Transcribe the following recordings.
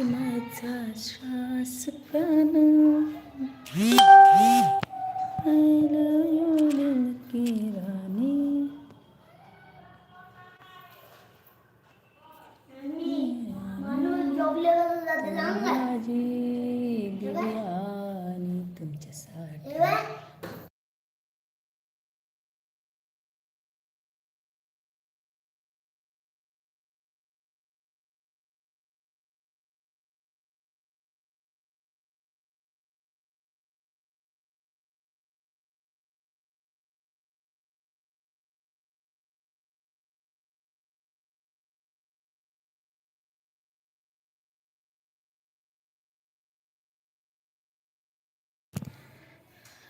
माझा श्वास प्राण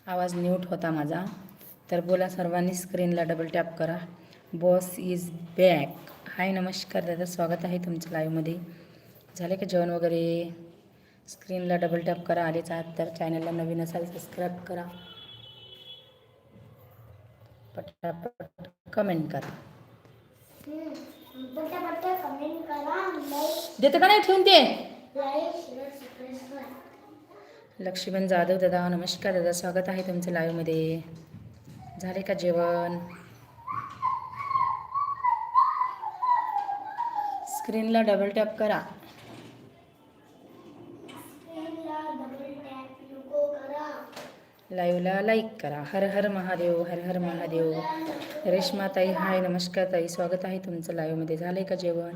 आवाज न्यूट होता माझा. तर बोला सर्वांनी स्क्रीनला डबल टॅप करा. बॉस इज बॅक हाय नमस्कार दादा. स्वागत आहे तुमचं लाईव्हमध्ये झाले का जेवण वगैरे? स्क्रीनला डबल टॅप करा. आलेच आहात तर चॅनलला नवीन असाल सबस्क्राईब करा. पटापट कमेंट करा. पट्ट्या पट्ट्या कमेंट करा लाईक देतं का नाही ठेवून ते लाईक शेअर सबस्क्राईब करा लक्ष्मण जाधव दादा नमस्कार दादा स्वागत आहे तुमचं लाईव्हमध्ये झाले का जेवण? स्क्रीनला डबल टॅप करा. लाईव्हला लाईक करा. हर हर महादेव हर हर महादेव. रेश्मा ताई हाय नमस्कार ताई स्वागत आहे तुमचं लाईव्हमध्ये झालंय का जेवण?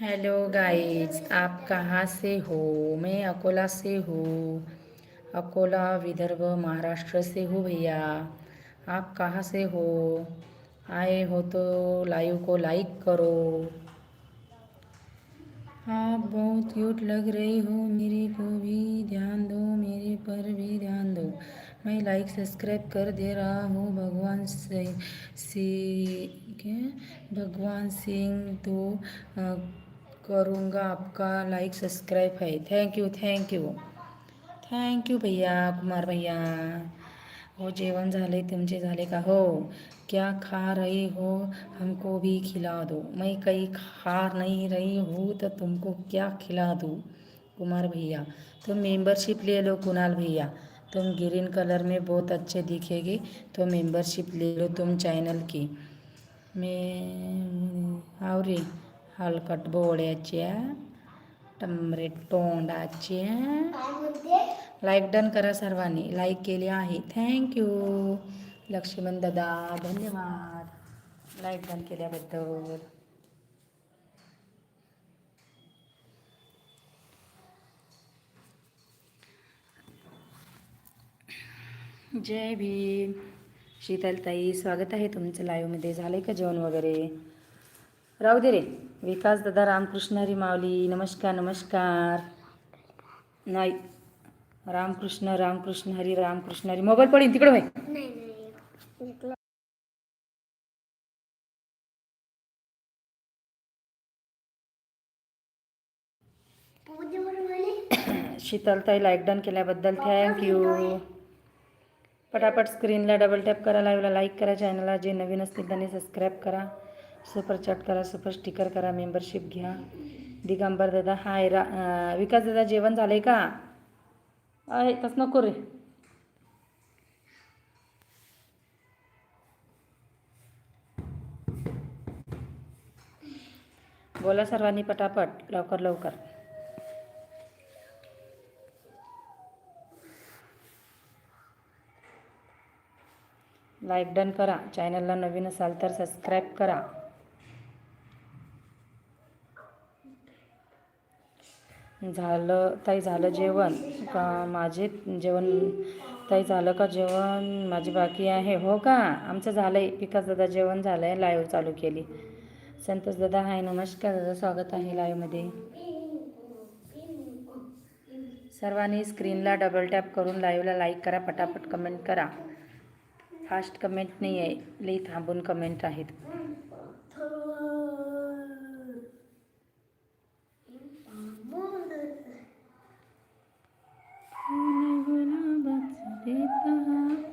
हेलो गाइस, आप कहाँ से हो? मैं अकोला से हूँ। अकोला विदर्भ महाराष्ट्र से हूँ भैया। आप कहाँ से हो? आए हो तो लाइव को लाइक करो। आप बहुत क्यूट लग रही हो मेरे को भी ध्यान दो मेरे पर भी ध्यान दो। मैं लाइक सब्सक्राइब कर दे रहा हूँ भगवान से से क्या? भगवान सिंह तो करूँगा आपका लाइक सब्सक्राइब है। Thank you thank you thank you भैया कुमार भैया। हो जेवन झाले, तुमचे झाले का? हो. क्या खा रही हो? हमको भी खिला दो. मैं कहीं खा नहीं रही हूँ तो तुमको क्या खिला दूँ? कुमार भैया, तुम मेंबरशिप ले लो, कुणाल भैया। तुम ग्रीन कलर में बहुत अच्छे दिखेगी तो मेंबरशिप ले लो तुम चैनल की। मी आवरे हलकट बोड्याच्या टमरे तोंडाच्या काय म्हणते लाईक डन करा सर्वांनी. लाईक केले आहे. थँक्यू लक्ष्मण दादा धन्यवाद. लाईक डन केल्याबद्दल. जय भीम. शीतलताई स्वागत आहे तुमचं लाईव्हमध्ये झालं आहे का जेवण वगैरे? राहू दे रे. विकास दादा रामकृष्ण हरी माऊली नमस्कार नमस्कार. नाही. रामकृष्ण रामकृष्ण हरी रामकृष्ण हरी. मोबाईल पडीन तिकडं म्हणे शीतलताई लाईक डन केल्याबद्दल थँक्यू पटापट स्क्रीनला डबल टॅप करा लाईव्हला लाईक करा चॅनलला जे नवीन असतील त्यांनी सबस्क्राईब करा. सुपर चॅट करा सुपर स्टिकर करा मेंबरशिप घ्या. दिगंबर दादा हाय रा विकास दादा जेवण झालंय का? आहे तसं नको रे. बोला सर्वांनी पटापट लवकर लवकर. लाईक डन करा. चॅनलला नवीन असाल तर सबस्क्राईब करा. झालं ताई झालं जेवण. का माझे जेवण ताई झालं का जेवण? माझी बाकी आहे. हो का? आमचं झालं आहे विकास दादा जेवण झालं आहे लाईव्ह चालू केली. संतोष दादा हाय नमस्कार. दादा स्वागत आहे लाईव्हमध्ये. सर्वांनी स्क्रीनला डबल टॅप करून लाईव्हला लाईक करा. पटापट कमेंट करा. फास्ट कमेंट नाही आहे लई थांबून कमेंट आहेत गुलाबाचं देत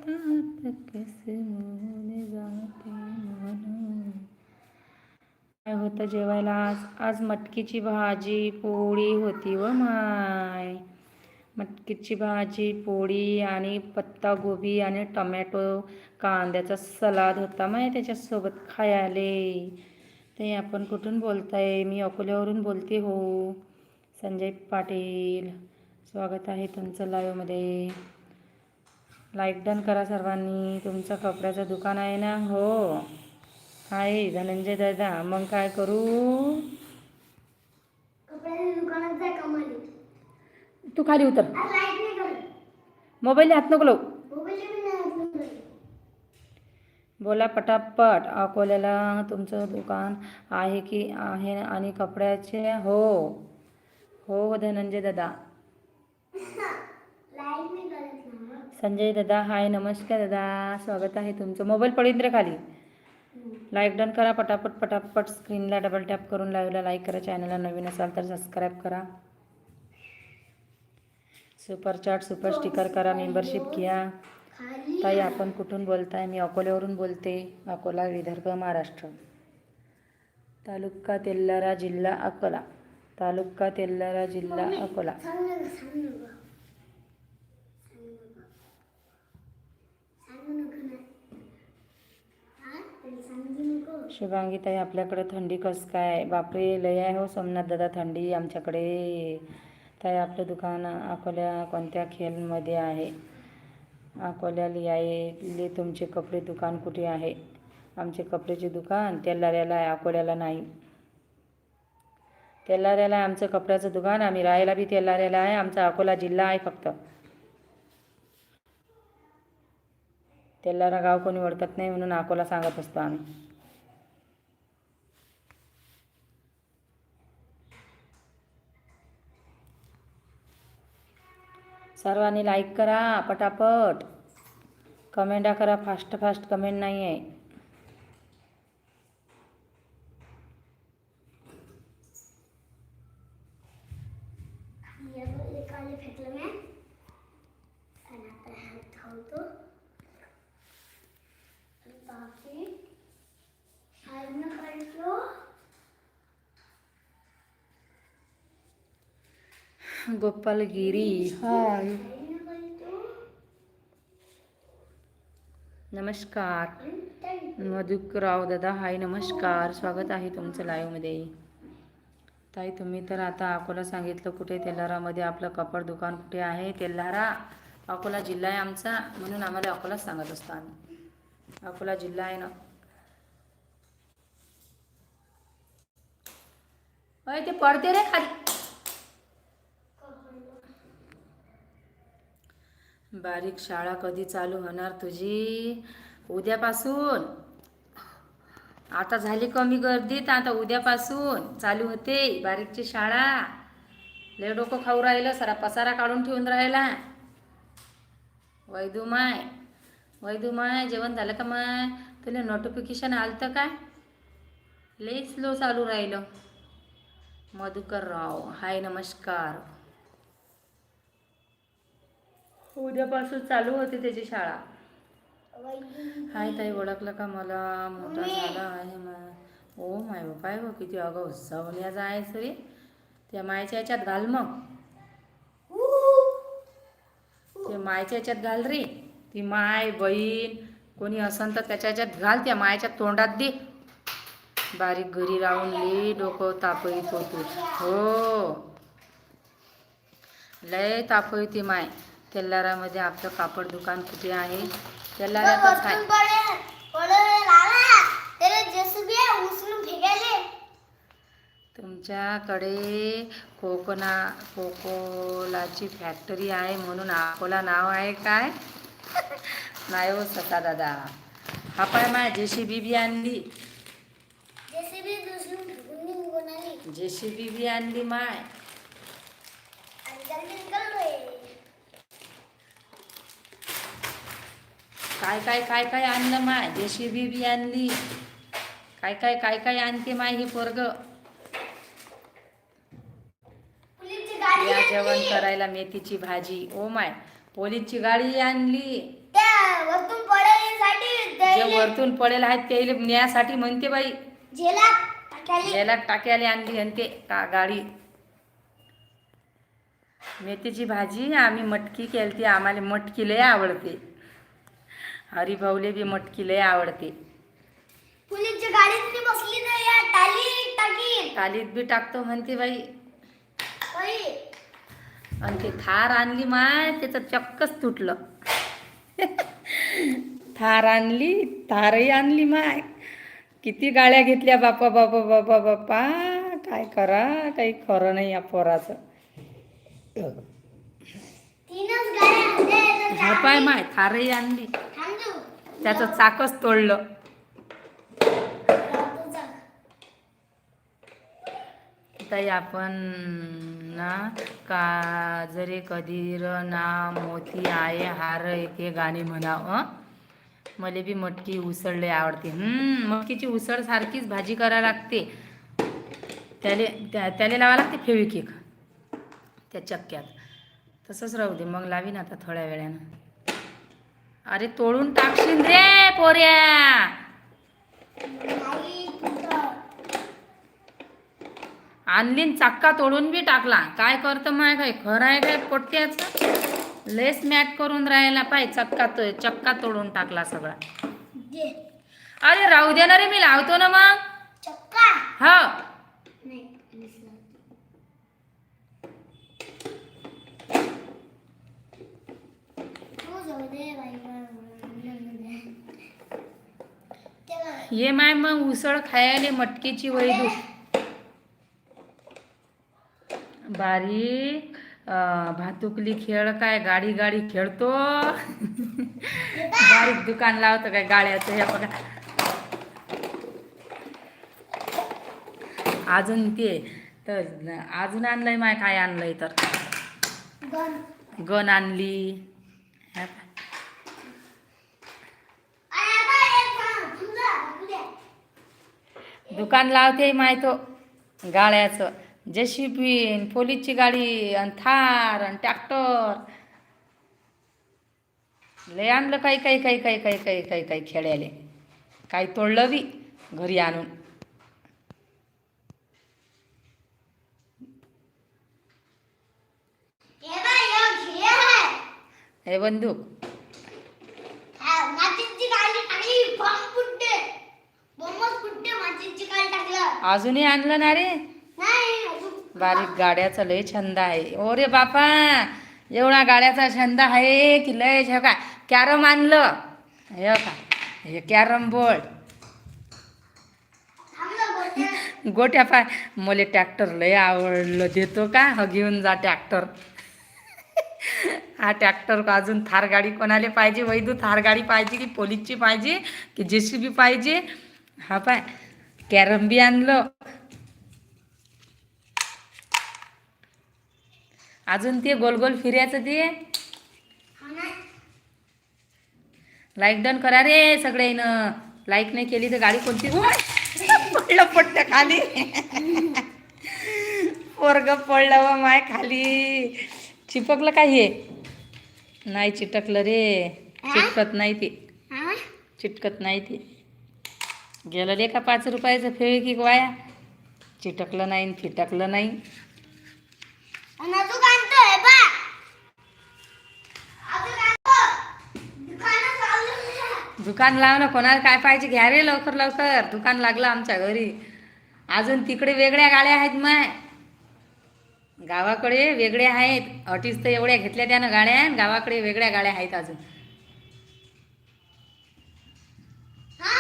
हातात कसे मोहन जाते मन. काय होतं जेवायला आज आज मटकीची भाजी पोळी होती व माय. मटकीची भाजी पोळी आणि पत्ता गोबी आणि टमॅटो कांद्याचा सलाद होता माय त्याच्यासोबत खायाले. ते आपण कुठून बोलताय? मी अकोल्यावरून बोलते हो. संजय पाटील. स्वागत आहे तुमचं लाईव्हमध्ये लाईक डन करा सर्वांनी. तुमचं कपड्याचं दुकान आहे ना? हो. आहे धनंजय दादा मग काय करू? तू खाली उतर. मोबाईल हात नको लावू. करत. बोला पटापट अकोल्याला तुमचं दुकान आहे की आहे आणि कपड्याचे? हो. हो धनंजय दादा. संजय दादा हाय नमस्कार दादा. स्वागत आहे तुमचं. मोबाईल पडीन रे खाली. लाईक डन करा पटापट पटापट स्क्रीनला डबल टॅप करून लाईव्हला लाईक करा चॅनलला नवीन असाल तर सबस्क्राईब करा. सुपर चाट सुपर स्टिकर करा मेंबरशिप घ्या. ताई आपण कुठून बोलताय? मी अकोल्यावरून बोलते. अकोला विदर्भ महाराष्ट्र. तालुका तेल्लारा जिल्हा अकोला. तालुका तेल्लारा जिल्हा अकोला सांग नका सांग नका सांगू नको ना हा तरी सांगू ताई आपल्याकडे थंडी कसं काय? बापरे लय आहे हो सोमनाथ दादा थंडी आमच्याकडे. ताई आपलं दुकान अकोल्या कोणत्या खेलमध्ये आहे? अकोल्याला यायले तुमचे कपडे दुकान कुठे आहे? आमचे कपड्याचे दुकान तेलाऱ्याला आहे अकोल्याला नाही. तेलाऱ्याला आहे आमचं कपड्याचं दुकान आम्ही राहायला बी तेलाऱ्याला आहे आमचा अकोला जिल्हा आहे फक्त. तेलारा गाव कोणी ओळखत नाही म्हणून अकोला सांगत असतो आम्ही. सर्वांनी लाईक करा पटापट. कमेंटा करा फास्ट फास्ट कमेंट नाही आहे ये बघ, एक आले फेकलं मी आणि आता हात ठेवतो आणि बाकी शाळेनं काढलो गोपालगिरी. हाय. नमस्कार. मधुकराव दादा हाय नमस्कार. स्वागत आहे तुमचं लाईव्हमध्ये ताई तुम्ही तर आता अकोला सांगितलं कुठे? तेल्हारामध्ये आपलं कपड दुकान कुठे आहे? तेल्हारा अकोला जिल्हा आहे आमचा. म्हणून आम्हाला अकोलाच सांगत असतो आम्ही. अकोला जिल्हा आहे ना. अय ते पडते रे खाली. बारीक शाळा कधी चालू होणार तुझी? उद्यापासून? आता झाली कमी गर्दी तर आता उद्यापासून चालू होते बारीकची शाळा. लय डोकं खाऊ राहिलं सारा पसारा काढून ठेवून राहिला. वैदू माय वैदू माय जेवण झालं का माय? तुला नोटिफिकेशन आलं काय लई स्लो चालू राहिलं. मधुकर राव हाय नमस्कार. उद्यापासून चालू होते त्याची शाळा. हाय ताई ओळखलं का मला? मोठा झाला आहे ओ माय बापा आहे बघ किती अगं सवण्याचा आहे सरी. त्या मायच्या याच्यात घाल मग. ते मायच्या याच्यात घाल रे. ती माय बहीण कोणी असन तर त्याच्या याच्यात घाल त्या मायच्या तोंडात दे. बारीक घरी राहून लई डोकं तापईत होतो. हो. लय तापईती माय. तेल्लारामध्ये आपलं कापड दुकान कुठे आहे? तेल्लारातच आहे तुमच्याकडे कोकोना कोकोलाची फॅक्टरी आहे म्हणून अकोला नाव आहे काय? नाही हो सका दादा. हा पाय माय जेसीबी बी आणली. जेसीबी बी आणली माय. काय काय काय काय आणलं माय? जे सी बी बी आणली. काय काय काय काय आणते माय ही पोरग? या जेवण. करायला मेथीची भाजी. ओ माय पोलीसची गाडी आणली. जे वरतून पडेल आहेत ते न्यायासाठी म्हणते बाई. याला टाक्याला. आणली आणते का गाडी. मेथीची भाजी आम्ही मटकी केलती. आम्हाला मटकी लय आवडते. हरिभाऊले बी मटकी लय आवडते. पुलिसच्या गाडीत मी बसली ना या टाली टाकी. कालीत बी टाकतो म्हणते बाई. बाई. आणि ते थार आणली माय त्याचं चक्कच तुटलं. थार आणली थारही आणली माय. किती गाड्या घेतल्या बापा बापा बापा बापा. काय करा काही खरं नाही या पोराचं. तीनच गाड्या होत्या. हा पाय माय थारही आणली. त्याचं चाकच तोडलं. ताई आपण ना काजरे कधीर ना मोती आहे हार येते गाणी म्हणाव हं? मला बी मटकी उसळ लय आवडते. मटकीची उसळ सारखीच भाजी करायला लागते. त्याले त्या त्याला लावा लागते फेविकेक. त्या चक्क्यात. तसंच राहू दे मग लावीन आता थोड्या वेळानं. अरे तोडून टाकशील रे पोऱ्या! आणलीन चाक्का तोडून बी टाकला. काय करतं माय काय खरं आहे काय पोट्ट्याचं लेस मॅट करून राहायला पाय चक्का तो चक्का तोडून टाकला सगळा. अरे राहू दे ना रे मी लावतो ना मग. चक्का. हो नाही दिसलं. हो, जाऊ दे बाई, त्याला ये माय मग उसळ खायले मटकीची वैदू. बारीक भातुकली खेळ काय गाडी गाडी खेळतो. बारीक दुकान लावतं काय गाड्याचं हे बघा. अजून ते तर अजून आणलंय माय काय आणलंय तर? गन गन आणली. दुकान लावते माहितो गाळ्याचं गाड्याचं जेसीबी पोलीसची गाडी आणि थार आणि ट्रॅक्टर लय आणलं काही काही काही काही काही काही काही काही खेळायले काही तोडलं बी घरी आणून हे बाई, हे घे आहे. हे बंदूक हा, मातीची गाडी टाकली बॉम्ब फुटते बॉम्बच फुटते मातीची गाडी टाकलं अजूनही आणलं ना रे? बारीक गाड्याचा लय छंद आहे. ओ रे बापा एवढा गाड्याचा छंद आहे की लय हे का कॅरम आणलं. हे का हे कॅरम बोर्ड. गोट्या पाय. मला ट्रॅक्टर लय आवडलं. देतो का? ह घेऊन जा ट्रॅक्टर. हा ट्रॅक्टर अजून थार गाडी कोणाला पाहिजे? वैदू थार गाडी पाहिजे की पोलीसची पाहिजे की जे सी बी पाहिजे? हा पाय कॅरम बी आणलं. अजून ते गोल गोल फिरायचं ते? लाईक डन करा रे सगळ्यानं. लाईक नाही केली तर गाडी कोणती? ओय! पडलं पडतं खाली. पोरग पडलं व माय खाली. चिपकलं काय हे? नाही चिटकलं रे. चिटकत नाही ते. चिटकत नाही ते. गेलं रे का पाच रुपयाचं फेविकिक वाया चिटकलं नाही फिटकलं नाही. दुकान लाव ना कोणाला काय पाहिजे? घ्या रे लवकर लवकर. दुकान लागलं आमच्या घरी. अजून तिकडे वेगळ्या गाड्या आहेत माय गावाकडे वेगळ्या आहेत. अटीस तर एवढ्या घेतल्या त्यानं गाड्या आणि गावाकडे वेगळ्या गाड्या आहेत अजून. हा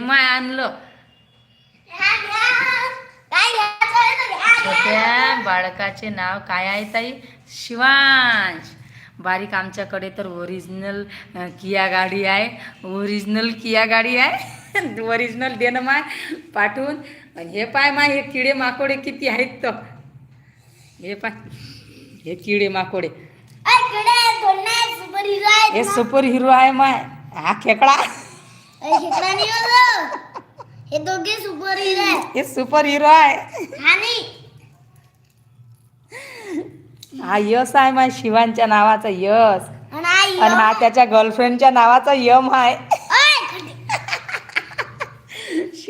माय आणलं. छोट्या बाळकाचे नाव काय आहे ताई? शिवांश. बारीक आमच्याकडे तर ओरिजिनल किया गाडी आहे. ओरिजिनल किया गाडी आहे. ओरिजिनल दे ना माय पाठवून. आणि हे पाय माय हे किडे माकोडे किती आहेत तर. हे पाय हे किडे माकोडे. हे. सुपर हिरो आहे माय. हा खेकडा. होतं. हे दोघे सुपर हिरो हे सुपर हिरो आहे. हा नाही हा यश आहे माय शिवांच्या नावाचा यश. हा. आणि हा त्याच्या गर्लफ्रेंडच्या नावाचा यम आहे.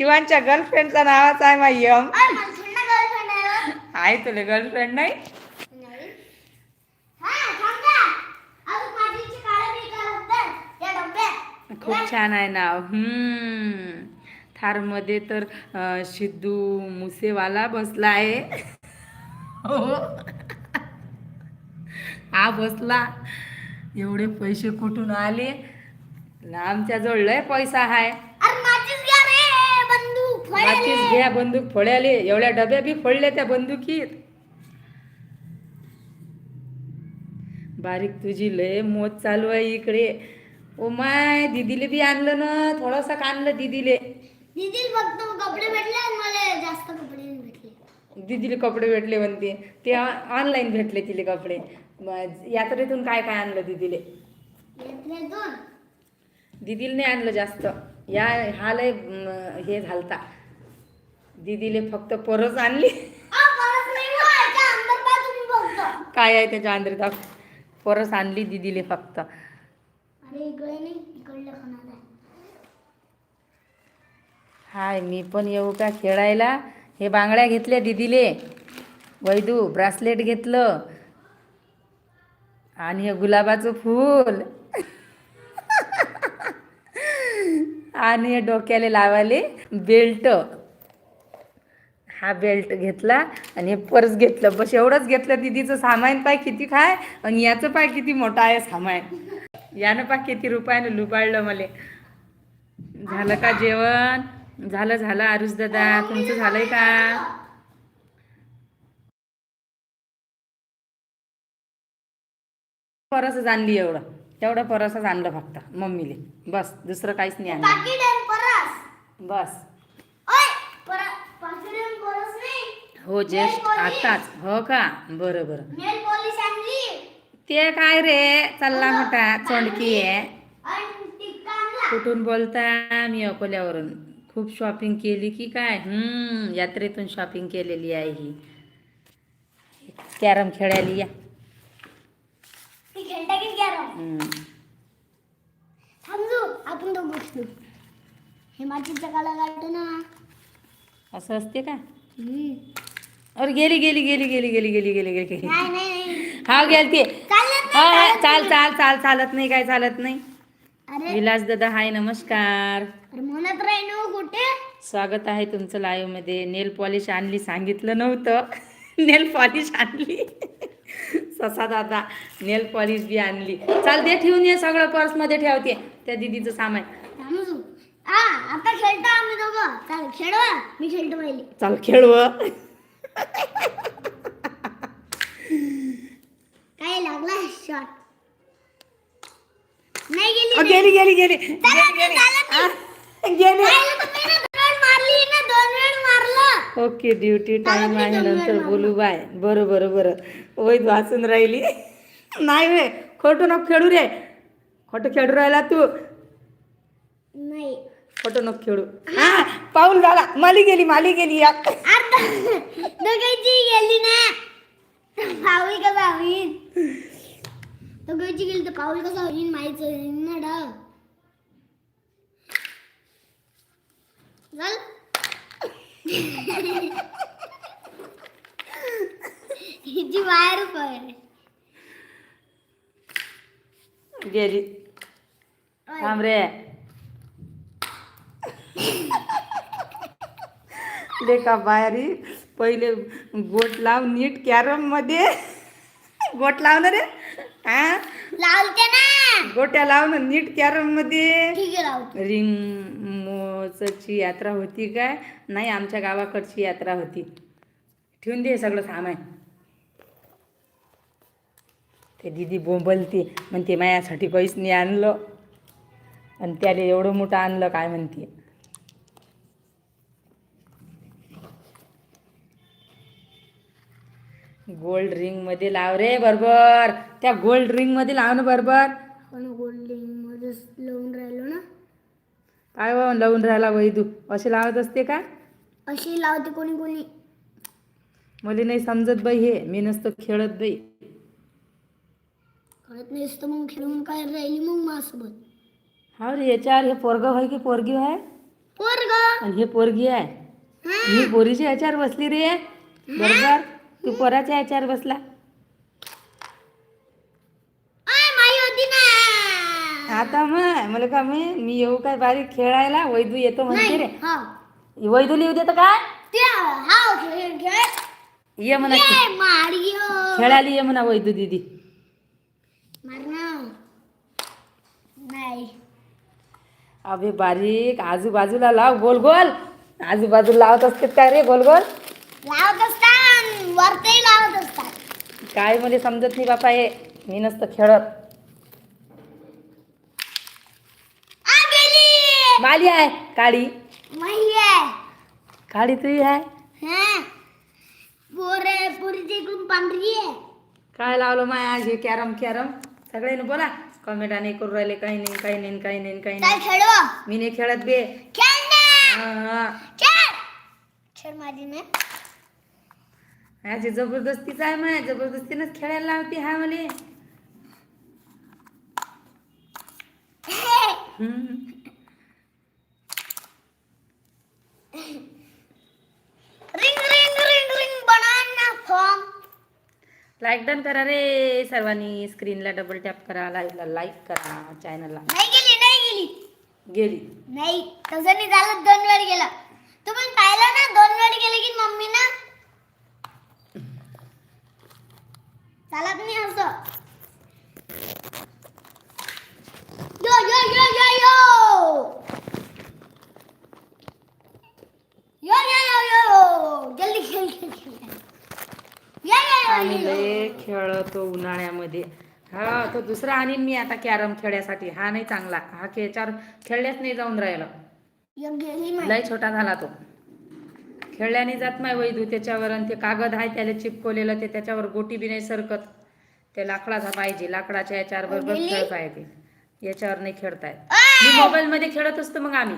शिवांच्या गर्लफ्रेंडचा नावाच आहे मायम आहे तुला गर्लफ्रेंड नाही? खूप छान आहे नाव. हम्म. थारमध्ये तर सिद्धू मुसेवाला बसला आहे. हो. हा बसला. एवढे पैसे कुठून आले? आमच्याजवळ लय पैसा आहे. माचीस घ्या बंदूक फोड्याले एवढ्या डब्या बी फोडल्या त्या बंदुकीत. बारीक तुझी लय मोज चालू आहे इकडे. ओ माय दिदीले बी आणलं ना. थोडंसं आणलं दिदीले. दीदीला फक्त कपडे भेटले आणि मला जास्त कपडे नाही भेटले. दिदीले कपडे भेटले म्हणते. ते ऑनलाईन भेटले तिले कपडे. यात्रेतून काय काय आणलं दिदीले? दिदीला नाही आणलं जास्त. या हा लय हे झालता. दिदीले फक्त परस आणली. हो, काय आहे त्याच्या अंदर? परस आणली दिदीले फक्त. हाय मी पण येऊ का खेळायला? हे बांगड्या घेतल्या दिदीले. वैदू ब्रासलेट घेतलं. आणि हे गुलाबाचं फूल. आणि हे डोक्याला लावाले बेल्ट. हा बेल्ट घेतला आणि हे पर्स घेतलं. बस एवढंच घेतलं दिदीचं सामान पाय किती खाय आणि याचं पाय किती मोठं आहे सामान. यानं पाय किती रुपयानं लुबाडलं मला. झालं का जेवण? झालं झालं आरुष दादा. तुमचं झालंय का? परसच आणली एवढं. तेवढं परसच आणलं फक्त मम्मीले. बस दुसरं काहीच नाही आणलं. परस बस ओय परस पाकिट आणि परस नाही हो जस्ट आताच. हो का? बरं बरं. ते काय रे? चालला मोठा चोंडकी आहे. कुठून बोलता? मी अकोल्यावरून. खूप शॉपिंग केली की काय? हम्म यात्रेतून शॉपिंग केलेली आहे ही. कॅरम खेळायला या. आपण दोघं हे गाठो ना. असं असते का. अरे गेली गेली गेली गेली गेली गेली गेली गेली गेली. नाही नाही नाही. हा गेलती. चालत हा हा चाल चाल चाल चालत नाही काय चालत नाही. अरे. विलास दादा हाय नमस्कार. अरे म्हणत राही ना हो कुठे? स्वागत आहे तुमचं लाईव्हमध्ये. नेल पॉलिश आणली सांगितलं नव्हतं. नेल पॉलिश आणली. ससा दादा नेल पॉलिश बी आणली. चाल दे ठेवून ये सगळं पर्समध्ये ठेवते. त्या दिदीचं सामान. हा आता खेळतो आम्ही दोघं. चाल खेळवा. मी खेळतो पहिले. चाल खेळव. काय लागला शॉट नाही गेली गेली गेली गेली. ना, ना ओके ड्युटी टाइम आहे नंतर बोलू बाय. बरं बरं बरं. वय वाचून राहिली. नाही वे खोटं नको खेळू रे. खोटं खेळू राहिला तू. नाही. खोटं नको खेळू. हा पाऊल झाला माली गेली माली गेली या. दोघांची गेली ना पाऊल कसा होईल दोघांची गेली तर पाऊल कसा होईल माहिती होईल ना डा. चल. हिची बाहेर पण गेली. थांब रे. लेका बाहेरी पहिले गोट लाव नीट कॅरममध्ये. गोट लाव ना रे. हा लावते ना. गोट्या लाव ना नीट कॅरममध्ये. ठीक आहे लावते. रिंग मो महोत्सवची यात्रा होती काय? नाही आमच्या गावाकडची यात्रा होती. ठेवून दे सगळं सामान. ते दिदी बोंबलते म्हणते माझ्यासाठी काहीच नाही आणलं. आणि त्याला एवढं मोठं आणलं काय म्हणते? गोल्ड रिंगमध्ये लाव रे बरोबर. त्या गोल्ड रिंगमध्ये लाव ना बरोबर. आपण गोल्डिंगमध्ये लावून राहिलो ना. काय बा लावून राहिला वैदू असे लावत असते का? अशी लावते कोणी कोणी. मला नाही समजत बाई हे. मी नसतं खेळत बाई. कळत नाही तर मग खेळून काय राहिली मग माझ्यासोबत. हा रे याच्यावर हे पोरग आहे की पोरगी आहे पोरग. आणि हे पोरगी आहे? मी पोरीच्या याच्यावर बसली रे. बरोबर? तू पोराच्या याच्यावर बसला. आता मग मला का मी मी येऊ काय बारीक खेळायला? वैदू येतो म्हणते रे. हा. वैदूला येऊ देतं काय? ये म्हणा खेळायला ये म्हणा वैदू दिदी. अबे बारीक आजूबाजूला लाव गोल गोल. आजूबाजूला लावत असते काय रे गोल गोल? लावत असतात वरती लावत असतात. काय मला समजत नाही बापा हे. मी नसतं खेळत. माली आहे काळी. काळी तुही आहे? हा. पांढरी काय लावलं माय आज हे कॅरम कॅरम? सगळ्यांनी बोला. कमेंट आणि करू राहिले काही नाही काही नाही काही नाही काही नाही. खेळवा मी नाही खेळत बे. खेळ ना. हा, हा. खेळ. खेळ माझी जबरदस्तीच आहे माय जबरदस्तीनंच खेळायला लावते हा मले. हम्म. Ring ring ring ring banana phone like done करा रे सर्वांनी स्क्रीनला डबल टॅप करा लाईव्हला लाईक करा चॅनलला नाही गेली नाही गेली. गेली. नाही तसं नाही झालं दोन वेळ गेलं. तू पण पाहिलं ना दोन वेळ गेले की मम्मी ना चालत नाही असं. यो यो यो यो यो. यो यो यो यो. जल्दी खेळ आम्ही लय खेळतो उन्हाळ्यामध्ये. हा तो दुसरा आणीन मी आता कॅरम खेळण्यासाठी हा नाही चांगला. हा खेळच्यावर खेळल्याच नाही जाऊन राहिला. लय छोटा झाला तो. खेळल्याने जात नाही वैदू त्याच्यावर आणि ते कागद आहे त्याला चिपकवलेलं ते त्याच्यावर गोटी बी नाही सरकत. ते लाकडाचा पाहिजे लाकडाच्या याच्यावर बरोबर? खेळता येते याच्यावर नाही खेळतायत मी मोबाईल मध्ये खेळत असतो मग आम्ही.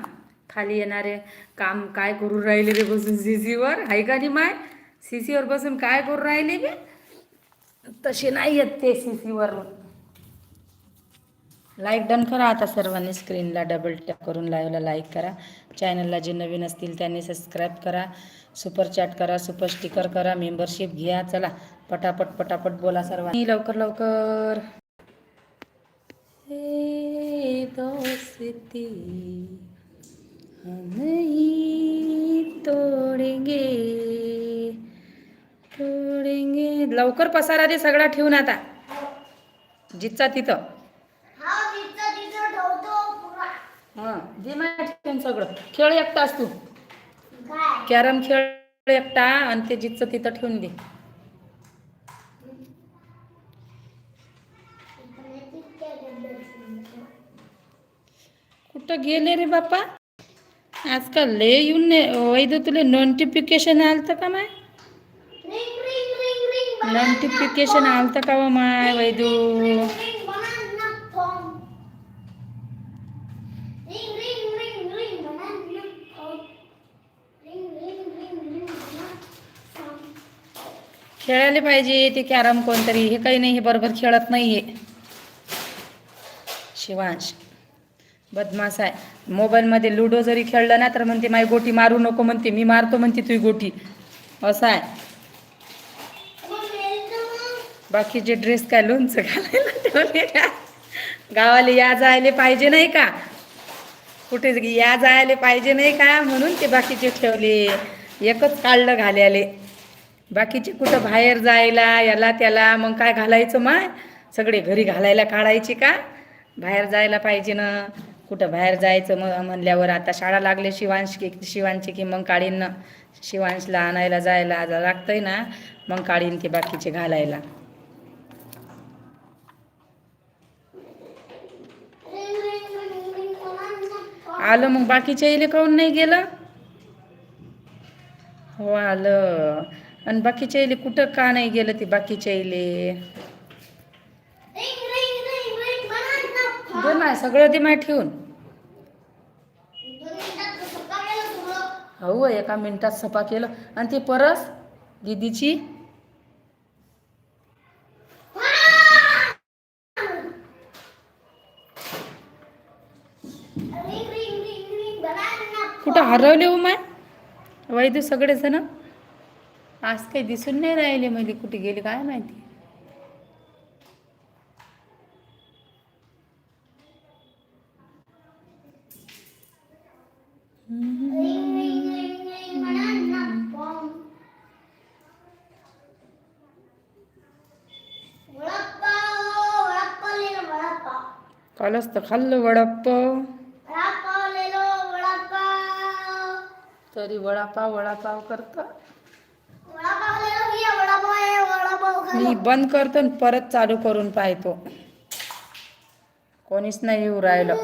खाली येणारे काम काय करू राहिले रे बसून सीसीवर? आहे का नाही माय? सीसीवर बसून काय करू राहिले बे तसे नाही येत ते सीसीवर. लाईक डन करा आता सर्वांनी स्क्रीनला डबल टॅप करून लाईव्हला लाईक करा. चॅनलला जे नवीन असतील त्यांनी सबस्क्राईब करा. सुपर चॅट करा सुपर स्टिकर करा मेंबरशिप घ्या. चला पटापट पटापट बोला सर्वांनी. लवकर लवकर. तोडेंगे तोडेंगे. लवकर पसारा दे सगळा ठेवून आता. जिथचा तिथं हा तिथं तिथं ठेवतो पुरा हां माझ्या सगळं. खेळ एकटाच तू. काय कॅरम खेळ एकटा आणि ते जिथचं तिथं ठेवून दे. कुठं गेले रे बापा? आजकाल लय येऊन वैद तुला नोटिफिकेशन आलतं का माय? नोटिफिकेशन आलतं का व माय वैदू ring banana phone ring ring ring ring banana phone ring ring ring ring banana phone खेळायला पाहिजे ते कॅरम कोणतरी हे काही नाही हे बरोबर खेळत नाही हे शिवांश बदमाश आहे. मोबाईलमध्ये लुडो जरी खेळलं ना तर म्हणते माझी गोटी मारू नको म्हणते मी मारतो म्हणते तुझी गोटी. असं आहे. बाकीचे ड्रेस काय लोणचं घालायला ठेवले का गावाला या जायला पाहिजे नाही का? कुठे या जायला पाहिजे नाही का? म्हणून ते बाकीचे ठेवले. एकच काढलं घाल्याले. बाकीचे कुठं बाहेर जायला याला त्याला मग काय घालायचं माय? सगळे घरी घालायला काढायचे का? बाहेर जायला पाहिजे ना. कुठं बाहेर जायचं मग म्हणल्यावर आता शाळा लागले शिवांश की शिवांची की मग काढीन शिवांशला आणायला जायला लागतंय ना. मग काढीन ते बाकीचे घालायला. आलं मग बाकीच्या इले काऊन नाही गेलं? हो आलं. आणि बाकीच्या इले कुठं का नाही गेलं ते बाकीच्या इले? दे माय सगळं दे माय ठेवून. हो एका मिनिटात सफा केलं. आणि ती परस दीदीची? कुठं हरवले हो माय? वैद्य सगळेजण? आज काही दिसून नाही राहिले म्हणजे कुठे गेले काय माहिती? रिंग रिंग रिंग रिंग मुलांना बॉम्ब वडापाव वडापाव ले लो वडापाव. कालच तर खाल्लं वडापाव तरी वडापाव वडापाव करतं वडापाव ले लो ये वडापाव आहे वडापाव खा मी बंद करतो आणि परत चालू करून पाहतो. कोणीच नाही येऊ राहिलं.